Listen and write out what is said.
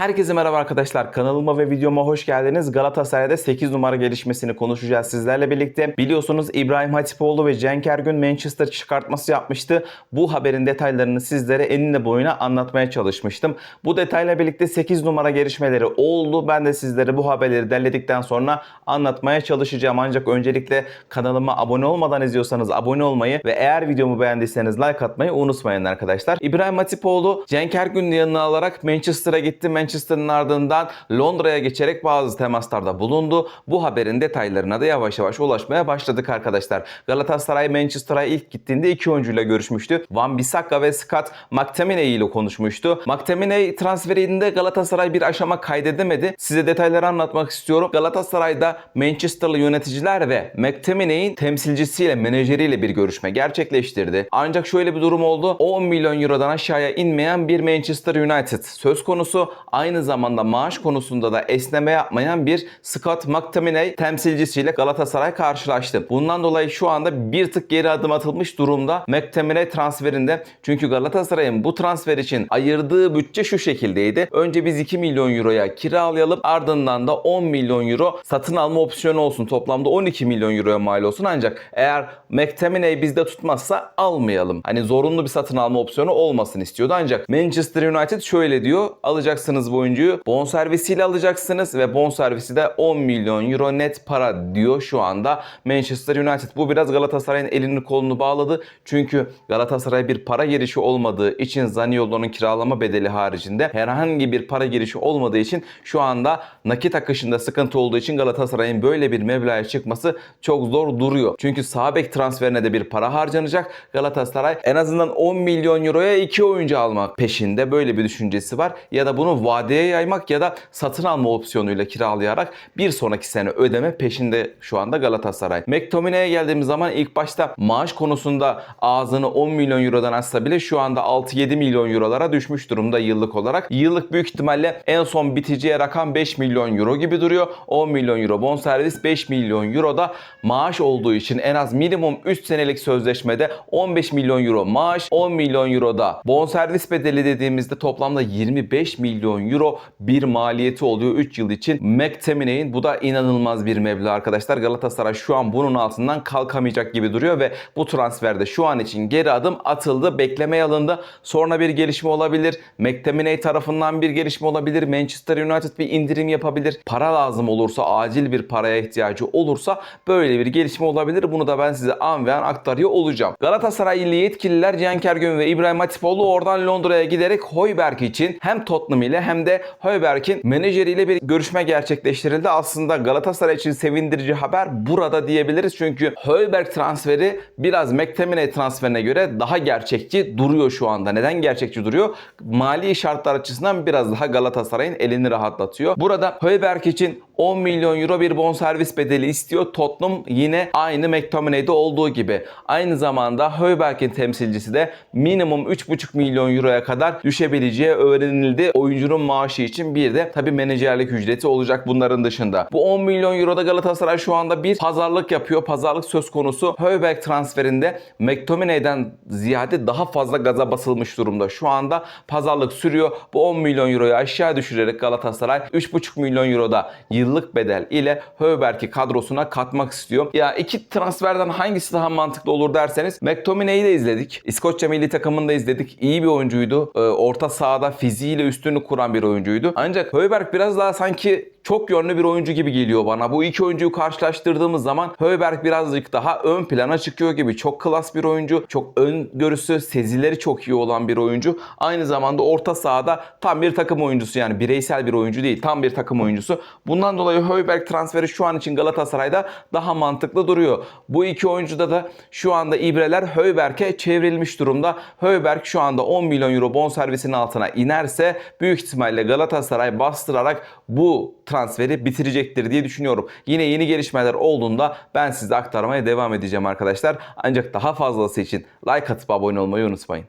Herkese merhaba arkadaşlar. Kanalıma ve videoma hoş geldiniz. Galatasaray'da 8 numara gelişmesini konuşacağız sizlerle birlikte. Biliyorsunuz İbrahim Hatipoğlu ve Cenk Ergün Manchester çıkartması yapmıştı. Bu haberin detaylarını sizlere enine boyuna anlatmaya çalışmıştım. Bu detayla birlikte 8 numara gelişmeleri oldu. Ben de sizlere bu haberleri derledikten sonra anlatmaya çalışacağım. Ancak öncelikle kanalıma abone olmadan izliyorsanız abone olmayı ve eğer videomu beğendiyseniz like atmayı unutmayın arkadaşlar. İbrahim Hatipoğlu Cenk Ergün'ü yanına alarak Manchester'a gitti. Manchester'ın ardından Londra'ya geçerek bazı temaslarda bulundu. Bu haberin detaylarına da yavaş yavaş ulaşmaya başladık arkadaşlar. Galatasaray Manchester'a ilk gittiğinde iki oyuncuyla görüşmüştü. Van Bissaka ve Scott McTominay ile konuşmuştu. McTominay transferinde Galatasaray bir aşama kaydedemedi. Size detayları anlatmak istiyorum. Galatasaray'da Manchester'lı yöneticiler ve McTominay'in temsilcisiyle, menajeriyle bir görüşme gerçekleştirdi. Ancak şöyle bir durum oldu. 10 milyon eurodan aşağıya inmeyen bir Manchester United söz konusu. Aynı zamanda maaş konusunda da esneme yapmayan bir Scott McTominay temsilcisiyle Galatasaray karşılaştı. Bundan dolayı şu anda bir tık geri adım atılmış durumda McTominay transferinde. Çünkü Galatasaray'ın bu transfer için ayırdığı bütçe şu şekildeydi. Önce biz 2 milyon euroya kiralayalım ardından da 10 milyon euro satın alma opsiyonu olsun. Toplamda 12 milyon euroya mal olsun ancak eğer McTominay bizde tutmazsa almayalım. Hani zorunlu bir satın alma opsiyonu olmasın istiyordu ancak Manchester United şöyle diyor. Alacaksınız bu oyuncuyu. Bonservisiyle alacaksınız ve bonservisi de 10 milyon euro net para diyor şu anda Manchester United. Bu biraz Galatasaray'ın elini kolunu bağladı. Çünkü Galatasaray bir para girişi olmadığı için Zaniolo'nun kiralama bedeli haricinde herhangi bir para girişi olmadığı için şu anda nakit akışında sıkıntı olduğu için Galatasaray'ın böyle bir meblağa çıkması çok zor duruyor. Çünkü sağ bek transferine de bir para harcanacak. Galatasaray en azından 10 milyon euroya iki oyuncu almak peşinde böyle bir düşüncesi var. Ya da bunu vadeye yaymak ya da satın alma opsiyonuyla kiralayarak bir sonraki sene ödeme peşinde şu anda Galatasaray. McTominay'e geldiğimiz zaman ilk başta maaş konusunda ağzını 10 milyon eurodan açsa bile şu anda 6-7 milyon eurolara düşmüş durumda yıllık olarak. Yıllık büyük ihtimalle en son biteceği rakam 5 milyon euro gibi duruyor. 10 milyon euro bonservis 5 milyon euro da maaş olduğu için en az minimum 3 senelik sözleşmede 15 milyon euro maaş, 10 milyon euro da bonservis bedeli dediğimizde toplamda 25 milyon euro bir maliyeti oluyor 3 yıl için. McTominay'in bu da inanılmaz bir meblağ arkadaşlar. Galatasaray şu an bunun altından kalkamayacak gibi duruyor ve bu transferde şu an için geri adım atıldı. Beklemeye alındı. Sonra bir gelişme olabilir. McTominay tarafından bir gelişme olabilir. Manchester United bir indirim yapabilir. Para lazım olursa, acil bir paraya ihtiyacı olursa böyle bir gelişme olabilir. Bunu da ben size an ve an aktarıyor olacağım. Galatasaraylı yetkililer Cenk Ergün ve İbrahim Hatipoğlu oradan Londra'ya giderek Hoiberg için hem Tottenham ile hem de Hoiberg'in menajeriyle bir görüşme gerçekleştirildi. Aslında Galatasaray için sevindirici haber burada diyebiliriz. Çünkü Hoiberg transferi biraz McTominay transferine göre daha gerçekçi duruyor şu anda. Neden gerçekçi duruyor? Mali şartlar açısından biraz daha Galatasaray'ın elini rahatlatıyor. Burada Hoiberg için 10 milyon euro bir bonservis bedeli istiyor. Tottenham yine aynı McTominay'de olduğu gibi. Aynı zamanda Hoiberg'in temsilcisi de minimum 3,5 milyon euroya kadar düşebileceği öğrenildi. Oyuncunun maaşı için bir de tabi menajerlik ücreti olacak bunların dışında. Bu 10 milyon euroda Galatasaray şu anda bir pazarlık yapıyor. Pazarlık söz konusu. Hoiberg transferinde McTominay'den ziyade daha fazla gaza basılmış durumda. Şu anda pazarlık sürüyor. Bu 10 milyon euroyu aşağı düşürerek Galatasaray 3,5 milyon euroda yıllık bedel ile Hoiberg'i kadrosuna katmak istiyor. Ya iki transferden hangisi daha mantıklı olur derseniz McTominay'i de izledik. İskoçya milli takımını da izledik. İyi bir oyuncuydu. Ee, orta sahada fiziğiyle üstünlük kuran bir oyuncuydu. Ancak Hoiberg biraz daha sanki çok yönlü bir oyuncu gibi geliyor bana. Bu iki oyuncuyu karşılaştırdığımız zaman Höberg birazcık daha ön plana çıkıyor gibi. Çok klas bir oyuncu. Çok ön görüsü, sezileri çok iyi olan bir oyuncu. Aynı zamanda orta sahada tam bir takım oyuncusu yani bireysel bir oyuncu değil. Tam bir takım oyuncusu. Bundan dolayı Höberg transferi şu an için Galatasaray'da daha mantıklı duruyor. Bu iki oyuncuda da şu anda ibreler Höberg'e çevrilmiş durumda. Höberg şu anda 10 milyon euro bonservisinin altına inerse büyük ihtimalle Galatasaray bastırarak bu transferi bitirecektir diye düşünüyorum. Yine yeni gelişmeler olduğunda ben size aktarmaya devam edeceğim arkadaşlar. Ancak daha fazlası için like atıp abone olmayı unutmayın.